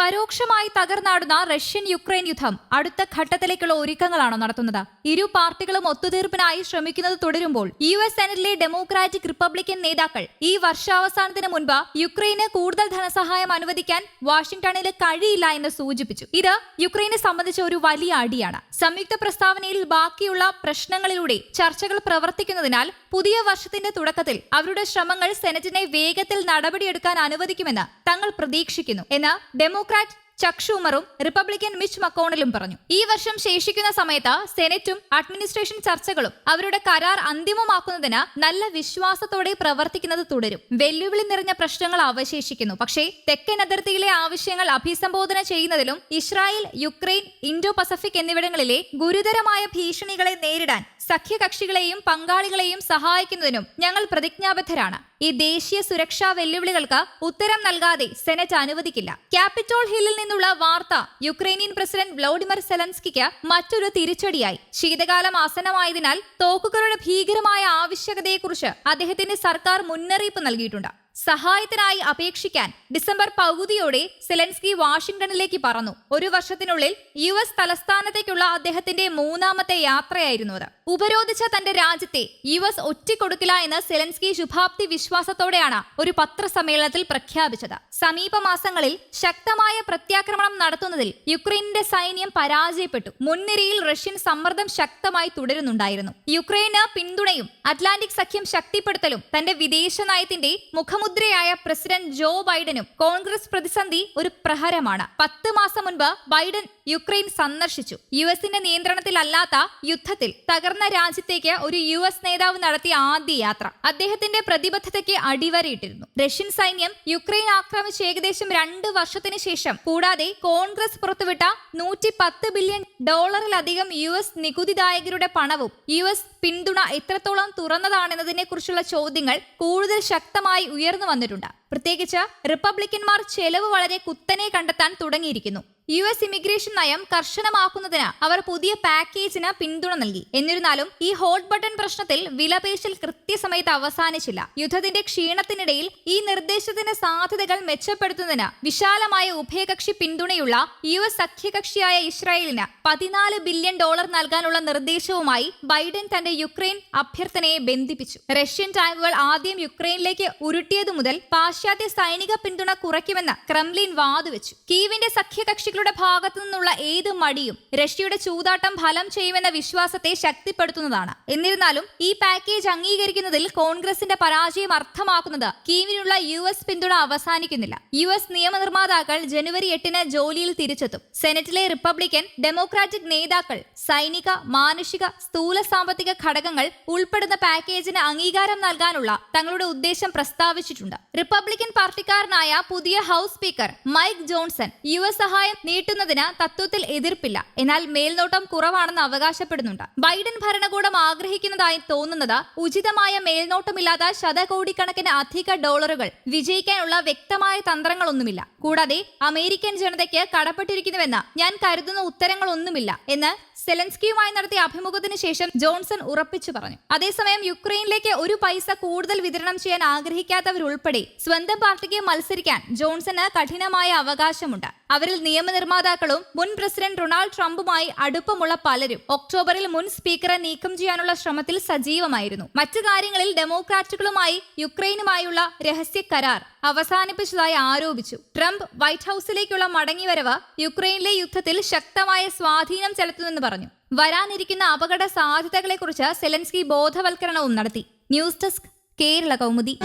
പരോക്ഷമായി തകർന്നാടുന്ന Russian Ukraine യുദ്ധം അടുത്ത ഘട്ടത്തിലേക്കുള്ള ഒരുക്കങ്ങളാണോ നടത്തുന്നത്. ഇരു പാർട്ടികളും ഒത്തുതീർപ്പിനായി ശ്രമിക്കുന്നത് തുടരുമ്പോൾ യു എസ് സെനറ്റിലെ ഡെമോക്രാറ്റിക് റിപ്പബ്ലിക്കൻ നേതാക്കൾ ഈ വർഷാവസാനത്തിന് മുൻപ് യുക്രൈന് കൂടുതൽ ധനസഹായം അനുവദിക്കാൻ വാഷിംഗ്ടണിന് കഴിയില്ല എന്ന് സൂചിപ്പിച്ചു. ഇത് യുക്രൈനെ സംബന്ധിച്ച ഒരു വലിയ അടിയാണ്. സംയുക്ത പ്രസ്താവനയിൽ ബാക്കിയുള്ള പ്രശ്നങ്ങളിലൂടെ ചർച്ചകൾ പ്രവർത്തിക്കുന്നതിനാൽ പുതിയ വർഷത്തിന്റെ തുടക്കത്തിൽ അവരുടെ ശ്രമങ്ങൾ സെനറ്റിനെ വേഗത്തിൽ നടപടിയെടുക്കാൻ അനുവദിക്കുമെന്ന് തങ്ങൾ പ്രതീക്ഷിക്കുന്നു എന്ന് ഡെമോക്രാറ്റ് ചക് ഷൂമറും റിപ്പബ്ലിക്കൻ മിച്ച് മക്കോണലും പറഞ്ഞു. ഈ വർഷം ശേഷിക്കുന്ന സമയത്ത് സെനറ്റും അഡ്മിനിസ്ട്രേഷൻ ചർച്ചകളും അവരുടെ കരാർ അന്തിമമാക്കുന്നതിന് നല്ല വിശ്വാസത്തോടെ പ്രവർത്തിക്കുന്നത് തുടരും. വെല്ലുവിളി നിറഞ്ഞ പ്രശ്നങ്ങൾ അവശേഷിക്കുന്നു. പക്ഷേ തെക്കൻ അതിർത്തിയിലെ ആവശ്യങ്ങൾ അഭിസംബോധന ചെയ്യുന്നതിലും ഇസ്രായേൽ യുക്രൈൻ ഇൻഡോ പസഫിക് എന്നിവിടങ്ങളിലെ ഗുരുതരമായ ഭീഷണികളെ നേരിടാൻ സഖ്യകക്ഷികളെയും പങ്കാളികളെയും സഹായിക്കുന്നതിനും ഞങ്ങൾ പ്രതിജ്ഞാബദ്ധരാണ്. ഈ ദേശീയ സുരക്ഷാ വെല്ലുവിളികൾക്ക് ഉത്തരം നൽകാതെ സെനറ്റ് അനുവദിക്കില്ല. ക്യാപിറ്റോൾ ഹില്ലിൽ നിന്നുള്ള വാർത്ത യുക്രൈനിയൻ പ്രസിഡന്റ് വ്ലോഡിമർ സെലൻസ്കിക്ക് മറ്റൊരു തിരിച്ചടിയായി. ശീതകാലം ആസനമായതിനാൽ തോക്കുകളുടെ ഭീകരമായ ആവശ്യകതയെക്കുറിച്ച് അദ്ദേഹത്തിന്റെ സർക്കാർ മുന്നറിയിപ്പ് നൽകിയിട്ടുണ്ട്. സഹായത്തിനായി അപേക്ഷിക്കാൻ ഡിസംബർ പകുതിയോടെ സെലൻസ്കി വാഷിംഗ്ടണിലേക്ക് പറന്നു. ഒരു വർഷത്തിനുള്ളിൽ യു എസ് തലസ്ഥാനത്തേക്കുള്ള അദ്ദേഹത്തിന്റെ മൂന്നാമത്തെ യാത്രയായിരുന്നു അത്. ഉപരോധിച്ച തന്റെ രാജ്യത്തെ യു എസ് ഒറ്റിക്കൊടുക്കില്ല എന്ന് സെലൻസ്കി ശുഭാപ്തി വിശ്വാസത്തോടെയാണ് ഒരു പത്രസമ്മേളനത്തിൽ പ്രഖ്യാപിച്ചത്. സമീപ മാസങ്ങളിൽ ശക്തമായ പ്രത്യാക്രമണം നടത്തുന്നതിൽ യുക്രൈനിന്റെ സൈന്യം പരാജയപ്പെട്ടു. മുൻനിരയിൽ റഷ്യൻ സമ്മർദ്ദം ശക്തമായി തുടരുന്നുണ്ടായിരുന്നു. യുക്രൈന് പിന്തുണയും അറ്റ്ലാന്റിക് സഖ്യം ശക്തിപ്പെടുത്തലും തന്റെ വിദേശ നയത്തിന്റെ മുഖമുദ്രയായ പ്രസിഡന്റ് ജോ ബൈഡനും കോൺഗ്രസ് പ്രതിസന്ധി ഒരു പ്രഹരമാണ്. പത്ത് മാസം മുൻപ് ബൈഡൻ യുക്രൈൻ സന്ദർശിച്ചു. യു എസിന്റെ നിയന്ത്രണത്തിലല്ലാത്ത യുദ്ധത്തിൽ തകർന്ന രാജ്യത്തേക്ക് ഒരു യു എസ് നേതാവ് നടത്തിയ ആദ്യ യാത്ര. അദ്ദേഹത്തിന്റെ പ്രതിബദ്ധതയ്ക്ക് അടിവരയിട്ടിരുന്നു. റഷ്യൻ സൈന്യം യുക്രൈൻ ആക്രമിച്ച് ഏകദേശം രണ്ട് വർഷത്തിന് ശേഷം കൂടാതെ കോൺഗ്രസ് പുറത്തുവിട്ട നൂറ്റി പത്ത് ബില്യൺ ഡോളറിലധികം യു എസ് നികുതിദായകരുടെ പണവും യു എസ് പിന്തുണ എത്രത്തോളം തുറന്നതാണെന്നതിനെ കുറിച്ചുള്ള ചോദ്യങ്ങൾ കൂടുതൽ ശക്തമായി ഉയർന്നു വന്നിട്ടുണ്ട്. പ്രത്യേകിച്ച് റിപ്പബ്ലിക്കന്മാർ ചെലവ് വളരെ കുത്തനെ കണ്ടെത്താൻ തുടങ്ങിയിരിക്കുന്നു. യു എസ് ഇമിഗ്രേഷൻ നയം കർശനമാക്കുന്നതിന് അവർ പുതിയ പാക്കേജിന് പിന്തുണ നൽകി. എന്നിരുന്നാലും ഈ ഹോട്ട് ബട്ടൺ പ്രശ്നത്തിൽ വിലപേശൽ കൃത്യസമയത്ത് അവസാനിച്ചില്ല. യുദ്ധത്തിന്റെ ക്ഷീണത്തിനിടയിൽ ഈ നിർദ്ദേശത്തിന്റെ സാധ്യതകൾ മെച്ചപ്പെടുത്തുന്നതിന് വിശാലമായ ഉഭയകക്ഷി പിന്തുണയുള്ള യു എസ് സഖ്യകക്ഷിയായ ഇസ്രായേലിന് പതിനാല് ബില്യൺ ഡോളർ നൽകാനുള്ള നിർദ്ദേശവുമായി ബൈഡൻ തന്റെ യുക്രൈൻ അഭ്യർത്ഥനയെ ബന്ധിപ്പിച്ചു. റഷ്യൻ ടാങ്കുകൾ ആദ്യം യുക്രൈനിലേക്ക് ഉരുട്ടിയതു മുതൽ പാശ്ചാത്യ സൈനിക പിന്തുണ കുറയ്ക്കുമെന്ന് ക്രെംലിൻ വാദുവെച്ചു കീവിന്റെ സഖ്യകക്ഷികളുടെ ഭാഗത്തു നിന്നുള്ള ഏത് മടിയും റഷ്യയുടെ ചൂതാട്ടം ഫലം ചെയ്യുമെന്ന വിശ്വാസത്തെ ശക്തിപ്പെടുത്തുന്നതാണ്. എന്നിരുന്നാലും ഈ പാക്കേജ് അംഗീകരിക്കുന്നതിൽ കോൺഗ്രസിന്റെ പരാജയം അർത്ഥമാക്കുന്നത് കീവിനുള്ള യു എസ് പിന്തുണ അവസാനിക്കുന്നില്ല. യു എസ് നിയമനിർമ്മാതാക്കൾ ജനുവരി എട്ടിന് ജോലിയിൽ തിരിച്ചെത്തും. സെനറ്റിലെ റിപ്പബ്ലിക്കൻ ഡെമോക്രാറ്റിക് നേതാക്കൾ സൈനിക മാനുഷിക സ്ഥൂല സാമ്പത്തിക ഘടകങ്ങൾ ഉൾപ്പെടുന്ന പാക്കേജിന് അംഗീകാരം നൽകാനുള്ള തങ്ങളുടെ ഉദ്ദേശം പ്രസ്താവിച്ചിട്ടുണ്ട്. റിപ്പബ്ലിക്കൻ പാർട്ടിക്കാരനായ പുതിയ house speaker Mike Johnson U S സഹായം നീട്ടുന്നതിന് തത്വത്തിൽ എതിർപ്പില്ല. എന്നാൽ മേൽനോട്ടം കുറവാണെന്ന് അവകാശപ്പെടുന്നുണ്ട്. ബൈഡൻ ഭരണകൂടം ആഗ്രഹിക്കുന്നതായി തോന്നുന്നത് ഉചിതമായ മേൽനോട്ടമില്ലാത്ത ശതകോടിക്കണക്കിന് അധിക ഡോളറുകൾ വിജയിക്കാനുള്ള വ്യക്തമായ തന്ത്രങ്ങളൊന്നുമില്ല. കൂടാതെ അമേരിക്കൻ ജനതയ്ക്ക് കടപ്പെട്ടിരിക്കുന്നുവെന്ന് ഞാൻ കരുതുന്ന ഉത്തരങ്ങളൊന്നുമില്ല എന്ന് സെലൻസ്കിയുമായി നടത്തിയ അഭിമുഖത്തിന് ശേഷം ജോൺസൺ ഉറപ്പിച്ചു പറഞ്ഞു. അതേസമയം യുക്രൈനിലേക്ക് ഒരു പൈസ കൂടുതൽ വിതരണം ചെയ്യാൻ ആഗ്രഹിക്കാത്തവരുൾപ്പെടെ സ്വന്തം പാർട്ടിക്ക് മത്സരിക്കാൻ ജോൺസന് കഠിനമായ അവകാശമുണ്ട്. അവരിൽ നിയമനിർമ്മാതാക്കളും മുൻ പ്രസിഡന്റ് ഡൊണാൾഡ് ട്രംപുമായി അടുപ്പമുള്ള പലരും ഒക്ടോബറിൽ മുൻ സ്പീക്കറെ നീക്കം ചെയ്യാനുള്ള ശ്രമത്തിൽ സജീവമായിരുന്നു. മറ്റു കാര്യങ്ങളിൽ ഡെമോക്രാറ്റുകളുമായി യുക്രൈനുമായുള്ള രഹസ്യ കരാർ അവസാനിപ്പിച്ചതായി ആരോപിച്ചു. ട്രംപ് വൈറ്റ് ഹൌസിലേക്കുള്ള മടങ്ങിവരവ് യുക്രൈനിലെ യുദ്ധത്തിൽ ശക്തമായ സ്വാധീനം ചെലുത്തുമെന്ന് പറഞ്ഞു. വരാനിരിക്കുന്ന അപകട സാധ്യതകളെക്കുറിച്ച് സെലൻസ്കി ബോധവൽക്കരണവും നടത്തി. News desk Kerala Kaumudi.